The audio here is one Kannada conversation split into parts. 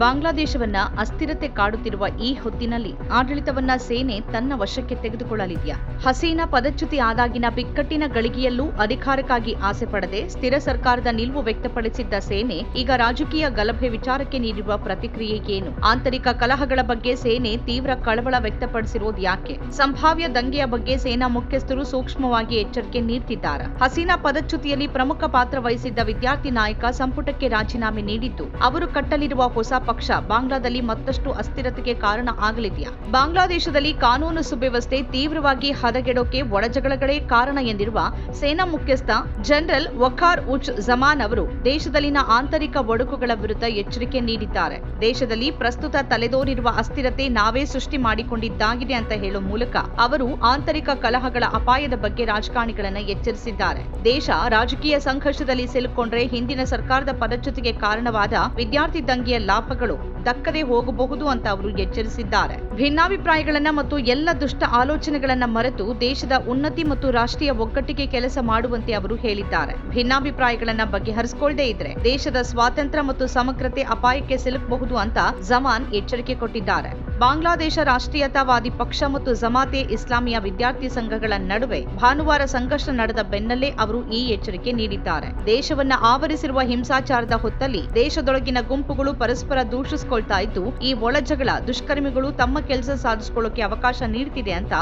ಬಾಂಗ್ಲಾದೇಶವನ್ನ ಅಸ್ಥಿರತೆ ಕಾಡುತ್ತಿರುವ ಈ ಹೊತ್ತಿನಲ್ಲಿ ಆಡಳಿತವನ್ನ ಸೇನೆ ತನ್ನ ವಶಕ್ಕೆ ತೆಗೆದುಕೊಳ್ಳಲಿದೆಯಾ? ಹಸೀನಾ ಪದಚ್ಯುತಿ ಆದಾಗಿನ ಬಿಕ್ಕಟ್ಟಿನ ಗಳಿಗೆಯಲ್ಲೂ ಅಧಿಕಾರಕ್ಕಾಗಿ ಆಸೆ ಪಡದೆ ಸ್ಥಿರ ಸರ್ಕಾರದ ನಿಲುವು ವ್ಯಕ್ತಪಡಿಸಿದ್ದ ಸೇನೆ ಈಗ ರಾಜಕೀಯ ಗಲಭೆ ವಿಚಾರಕ್ಕೆ ನೀಡಿರುವ ಪ್ರತಿಕ್ರಿಯೆ ಏನು ಆಂತರಿಕ ಕಲಹಗಳ ಬಗ್ಗೆ ಸೇನೆ ತೀವ್ರ ಕಳವಳ ವ್ಯಕ್ತಪಡಿಸಿರೋದು ಯಾಕೆ? ಸಂಭಾವ್ಯ ದಂಗೆಯ ಬಗ್ಗೆ ಸೇನಾ ಮುಖ್ಯಸ್ಥರು ಸೂಕ್ಷ್ಮವಾಗಿ ಎಚ್ಚರಿಕೆ ನೀಡುತ್ತಿದ್ದಾರೆ ಹಸೀನಾ ಪದಚ್ಯುತಿಯಲ್ಲಿ ಪ್ರಮುಖ ಪಾತ್ರ ವಹಿಸಿದ್ದ ವಿದ್ಯಾರ್ಥಿ ನಾಯಕ ಸಂಪುಟಕ್ಕೆ ರಾಜೀನಾಮೆ ನೀಡಿದ್ದು, ಅವರು ಕಟ್ಟಲಿರುವ ಹೊಸ ಪಕ್ಷ ಬಾಂಗ್ಲಾದಲ್ಲಿ ಮತ್ತಷ್ಟು ಅಸ್ಥಿರತೆಗೆ ಕಾರಣ ಆಗಲಿದೆಯಾ? ಬಾಂಗ್ಲಾದೇಶದಲ್ಲಿ ಕಾನೂನು ಸುವ್ಯವಸ್ಥೆ ತೀವ್ರವಾಗಿ ಹದಗೆಡೋಕೆ ಒಳಜಗಳಗಳೇ ಕಾರಣ ಎಂದಿರುವ ಸೇನಾ ಮುಖ್ಯಸ್ಥ ಜನರಲ್ ವಖಾರ್ ಉಚ್ ಜಮಾನ್ ಅವರು ದೇಶದಲ್ಲಿನ ಆಂತರಿಕ ಒಡಕುಗಳ ವಿರುದ್ಧ ಎಚ್ಚರಿಕೆ ನೀಡಿದ್ದಾರೆ. ದೇಶದಲ್ಲಿ ಪ್ರಸ್ತುತ ತಲೆದೋರಿರುವ ಅಸ್ಥಿರತೆ ನಾವೇ ಸೃಷ್ಟಿ ಮಾಡಿಕೊಂಡಿದ್ದಾಗಿದೆ ಅಂತ ಹೇಳುವ ಮೂಲಕ ಅವರು ಆಂತರಿಕ ಕಲಹಗಳ ಅಪಾಯದ ಬಗ್ಗೆ ರಾಜಕಾರಣಿಗಳನ್ನು ಎಚ್ಚರಿಸಿದ್ದಾರೆ. ದೇಶ ರಾಜಕೀಯ ಸಂಘರ್ಷದಲ್ಲಿ ಸಿಲುಕೊಂಡ್ರೆ ಹಿಂದಿನ ಸರ್ಕಾರದ ಪದಚ್ಯುತಿಗೆ ಕಾರಣವಾದ ವಿದ್ಯಾರ್ಥಿ ದಂಗೆಯ ಲಾಭಗಳು ದಕ್ಕದೆ ಹೋಗಬಹುದು ಅಂತ ಅವರು ಎಚ್ಚರಿಸಿದ್ದಾರೆ. ಭಿನ್ನಾಭಿಪ್ರಾಯಗಳನ್ನ ಮತ್ತು ಎಲ್ಲ ದುಷ್ಟ ಆಲೋಚನೆಗಳನ್ನ ಮರೆತು ದೇಶದ ಉನ್ನತಿ ಮತ್ತು ರಾಷ್ಟ್ರೀಯ ಒಗ್ಗಟ್ಟಿಗೆ ಕೆಲಸ ಮಾಡುವಂತೆ ಅವರು ಹೇಳಿದ್ದಾರೆ. ಭಿನ್ನಾಭಿಪ್ರಾಯಗಳನ್ನ ಬಗೆಹರಿಸಿಕೊಳ್ಳದೇ ಇದ್ರೆ ದೇಶದ ಸ್ವಾತಂತ್ರ್ಯ ಮತ್ತು ಸಮಗ್ರತೆ ಅಪಾಯಕ್ಕೆ ಸಿಲುಕಬಹುದು ಅಂತ ಜಮಾನ್ ಎಚ್ಚರಿಕೆ ಕೊಟ್ಟಿದ್ದಾರೆ. ಬಾಂಗ್ಲಾದೇಶ ರಾಷ್ಟ್ರೀಯತಾವಾದಿ ಪಕ್ಷ ಮತ್ತು ಜಮಾತೆ ಇಸ್ಲಾಮಿಯ ವಿದ್ಯಾರ್ಥಿ ಸಂಘಗಳ ನಡುವೆ ಭಾನುವಾರ ಸಂಘರ್ಷ ನಡೆದ ಬೆನ್ನಲ್ಲೇ ಅವರು ಈ ಎಚ್ಚರಿಕೆ ನೀಡಿದ್ದಾರೆ. ದೇಶವನ್ನ ಆವರಿಸಿರುವ ಹಿಂಸಾಚಾರದ ಹೊತ್ತಲ್ಲಿ ದೇಶದೊಳಗಿನ ಗುಂಪುಗಳು ಪರಸ್ಪರ ದೂಷಿಸಿಕೊಳ್ತಾ ಇದ್ದು, ಈ ಒಳಜಗಳ ದುಷ್ಕರ್ಮಿಗಳು ತಮ್ಮ ಕೆಲಸ ಸಾಧಿಸಿಕೊಳ್ಳೋಕೆ ಅವಕಾಶ ನೀಡುತ್ತಿದೆ ಅಂತ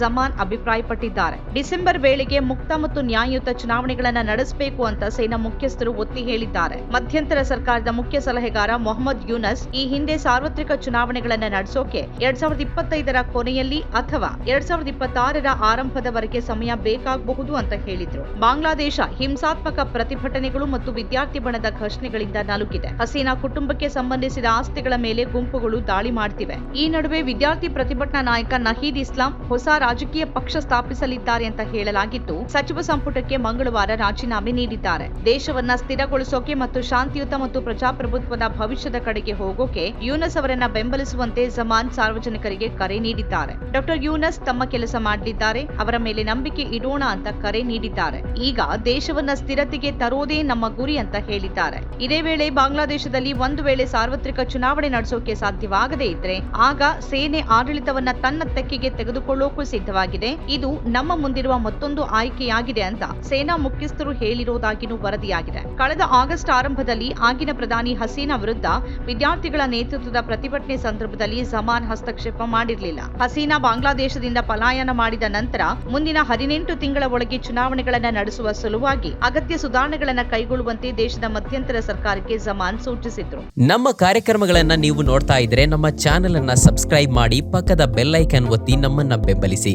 ಜಮಾನ್ ಅಭಿಪ್ರಾಯಪಟ್ಟಿದ್ದಾರೆ. ಡಿಸೆಂಬರ್ ವೇಳೆಗೆ ಮುಕ್ತ ಮತ್ತು ನ್ಯಾಯಯುತ ಚುನಾವಣೆಗಳನ್ನ ನಡೆಸಬೇಕು ಅಂತ ಸೇನಾ ಮುಖ್ಯಸ್ಥರು ಒತ್ತಿ ಹೇಳಿದ್ದಾರೆ. ಮಧ್ಯಂತರ ಸರ್ಕಾರದ ಮುಖ್ಯ ಸಲಹೆಗಾರ ಮೊಹಮ್ಮದ್ ಯೂನಸ್ ಈ ಹಿಂದೆ ಸಾರ್ವತ್ರಿಕ ಚುನಾವಣೆಗಳನ್ನ ನಡೆಸೋಕೆ ಎರಡ್ ಸಾವಿರದ ಇಪ್ಪತ್ತೈದರ ಕೊನೆಯಲ್ಲಿ ಅಥವಾ ಎರಡ್ ಸಾವಿರದ ಇಪ್ಪತ್ತಾರರ ಆರಂಭದವರೆಗೆ ಸಮಯ ಬೇಕಾಗಬಹುದು ಅಂತ ಹೇಳಿದ್ರು. ಬಾಂಗ್ಲಾದೇಶ ಹಿಂಸಾತ್ಮಕ ಪ್ರತಿಭಟನೆಗಳು ಮತ್ತು ವಿದ್ಯಾರ್ಥಿ ಬಣದ ಘರ್ಷಣೆಗಳಿಂದ ನಲುಗಿದೆ. ಹಸೀನಾ ಕುಟುಂಬಕ್ಕೆ ಸಂಬಂಧಿಸಿದ ಆಸ್ತಿಗಳ ಮೇಲೆ ಗುಂಪುಗಳು ದಾಳಿ ಮಾಡ್ತಿವೆ. ಈ ನಡುವೆ ವಿದ್ಯಾರ್ಥಿ ಪ್ರತಿಭಟನಾ ನಾಯಕ ನಹೀದ್ ಇಸ್ಲಾಂ ಹೊಸ ರಾಜಕೀಯ ಪಕ್ಷ ಸ್ಥಾಪಿಸಲಿದ್ದಾರೆ ಅಂತ ಹೇಳಲಾಗಿದ್ದು, ಸಚಿವ ಸಂಪುಟಕ್ಕೆ ಮಂಗಳವಾರ ರಾಜೀನಾಮೆ ನೀಡಿದ್ದಾರೆ. ದೇಶವನ್ನ ಸ್ಥಿರಗೊಳಿಸೋಕೆ ಮತ್ತು ಶಾಂತಿಯುತ ಮತ್ತು ಪ್ರಜಾಪ್ರಭುತ್ವದ ಭವಿಷ್ಯದ ಕಡೆಗೆ ಹೋಗೋಕೆ ಯೂನಸ್ ಅವರನ್ನ ಬೆಂಬಲಿಸುವಂತೆ ಜಮಾನ್ ಸಾರ್ವಜನಿಕರಿಗೆ ಕರೆ ನೀಡಿದ್ದಾರೆ. ಡಾಕ್ಟರ್ ಯೂನಸ್ ತಮ್ಮ ಕೆಲಸ ಮಾಡಲಿದ್ದಾರೆ. ಅವರ ಮೇಲೆ ನಂಬಿಕೆ ಇಡೋಣ ಅಂತ ಕರೆ ನೀಡಿದ್ದಾರೆ. ಈಗ ದೇಶವನ್ನ ಸ್ಥಿರತೆಗೆ ತರೋದೇ ನಮ್ಮ ಗುರಿ ಅಂತ ಹೇಳಿದ್ದಾರೆ. ಇದೇ ವೇಳೆ ಬಾಂಗ್ಲಾದೇಶದಲ್ಲಿ ಒಂದು ವೇಳೆ ಸಾರ್ವತ್ರಿಕ ಚುನಾವಣೆ ನಡೆಸೋಕೆ ಸಾಧ್ಯವಾಗದೇ ಇದ್ರೆ ಆಗ ಸೇನೆ ಆಡಳಿತವನ್ನ ತನ್ನ ತೆಕ್ಕೆಗೆ ತೆಗೆದುಕೊಳ್ಳೋಕು ಸಿದ್ಧವಾಗಿದೆ. ಇದು ನಮ್ಮ ಮುಂದಿರುವ ಮತ್ತೊಂದು ಆಯ್ಕೆಯಾಗಿದೆ ಅಂತ ಸೇನಾ ಮುಖ್ಯಸ್ಥರು ಹೇಳಿರೋದಾಗಿನೂ ವರದಿಯಾಗಿದೆ. ಕಳೆದ ಆಗಸ್ಟ್ ಆರಂಭದಲ್ಲಿ ಆಗಿನ ಪ್ರಧಾನಿ ಹಸೀನಾ ವಿರುದ್ಧ ವಿದ್ಯಾರ್ಥಿಗಳ ನೇತೃತ್ವದ ಪ್ರತಿಭಟನೆ ಸಂದರ್ಭದಲ್ಲಿ ಜಮಾನ್ ಹಸ್ತಕ್ಷೇಪ ಮಾಡಿರಲಿಲ್ಲ. ಹಸೀನಾ ಬಾಂಗ್ಲಾದೇಶದಿಂದ ಪಲಾಯನ ಮಾಡಿದ ನಂತರ ಮುಂದಿನ ಹದಿನೆಂಟು ತಿಂಗಳ ಒಳಗೆ ಚುನಾವಣೆಗಳನ್ನು ನಡೆಸುವ ಸಲುವಾಗಿ ಅಗತ್ಯ ಸುಧಾರಣೆಗಳನ್ನು ಕೈಗೊಳ್ಳುವಂತೆ ದೇಶದ ಮಧ್ಯಂತರ ಸರ್ಕಾರಕ್ಕೆ ಜಮಾನ್ ಸೂಚಿಸಿದ್ರು. ನಮ್ಮ ಕಾರ್ಯಕ್ರಮಗಳನ್ನ ನೀವು ನೋಡ್ತಾ ಇದ್ರೆ ನಮ್ಮ ಚಾನೆಲ್ ಅನ್ನ ಸಬ್ಸ್ಕ್ರೈಬ್ ಮಾಡಿ ಪಕ್ಕದ ಬೆಲ್ಲೈಕನ್ ಒತ್ತಿ ನಮ್ಮನ್ನ ಬೆಂಬಲಿಸಿ.